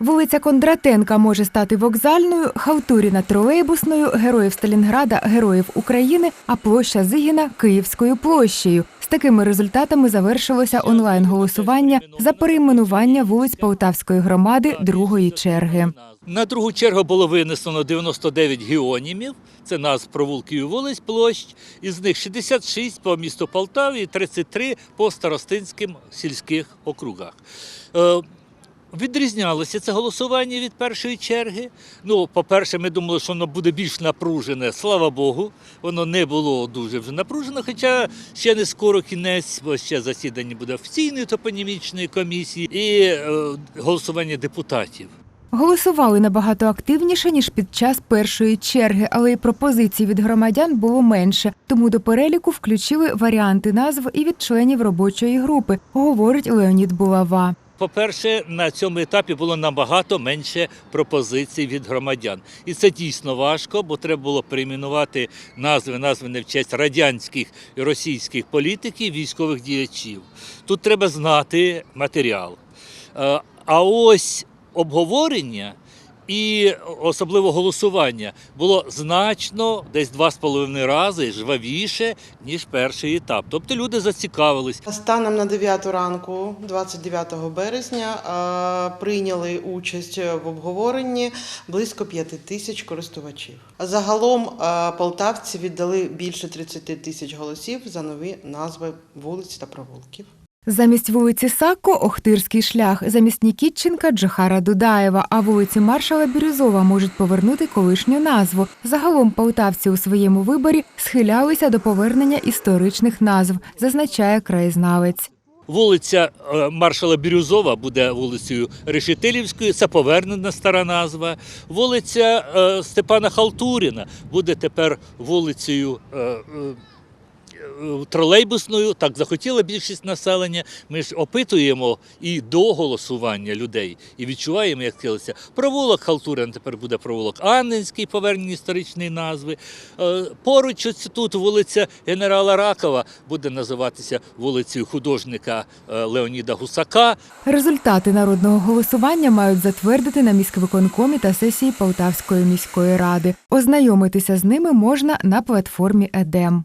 Вулиця Кондратенка може стати вокзальною, Халтуріна тролейбусною, героїв Сталінграда, героїв України, а площа Зигіна Київською площею. З такими результатами завершилося онлайн-голосування за перейменування вулиць Полтавської громади другої черги. На другу чергу було винесено 99 геонімів, це назв провулків вулиць площ, із них 66 по місту Полтаві і 33 по старостинським сільських округах. Відрізнялося це голосування від першої черги. Ну, по-перше, ми думали, що воно буде більш напружене. Слава Богу, воно не було дуже вже напружено, хоча ще не скоро кінець, бо ще засідання буде офіційної топонімічної комісії і е, голосування депутатів. Голосували набагато активніше ніж під час першої черги, але й пропозицій від громадян було менше. Тому до переліку включили варіанти назв і від членів робочої групи, говорить Леонід Булава. По-перше, на цьому етапі було набагато менше пропозицій від громадян. І це дійсно важко, бо треба було перейменувати назви, названі в честь радянських і російських політиків, військових діячів. Тут треба знати матеріал. Е, А ось обговорення і особливо голосування було значно десь два з половиною рази жвавіше, ніж перший етап. Тобто люди зацікавились. Станом на 9 ранку, 29 березня, е, прийняли участь в обговоренні близько 5 тисяч користувачів. Загалом е, полтавці віддали більше 30 тисяч голосів за нові назви вулиць та провулків. Замість вулиці Сакко Охтирський шлях, замість Нікітченка Джохара Дудаєва, а вулиці Маршала Бірюзова можуть повернути колишню назву. Загалом полтавці у своєму виборі схилялися до повернення історичних назв, зазначає краєзнавець. Вулиця е, маршала Бірюзова буде вулицею Решетилівською, це повернена стара назва. Вулиця е, Степана Халтуріна буде тепер вулицею. Е, Тролейбусною так захотіла більшість населення. Ми ж опитуємо і до голосування людей, і відчуваємо, як хотілося. Провулок Халтурин тепер буде провулок Анненський, повернені історичні назви. Е, Поруч ось тут вулиця генерала Ракова буде називатися вулицею художника е, Леоніда Гусака. Результати народного голосування мають затвердити на міськвиконкомі та сесії Полтавської міської ради. Ознайомитися з ними можна на платформі ЕДЕМ.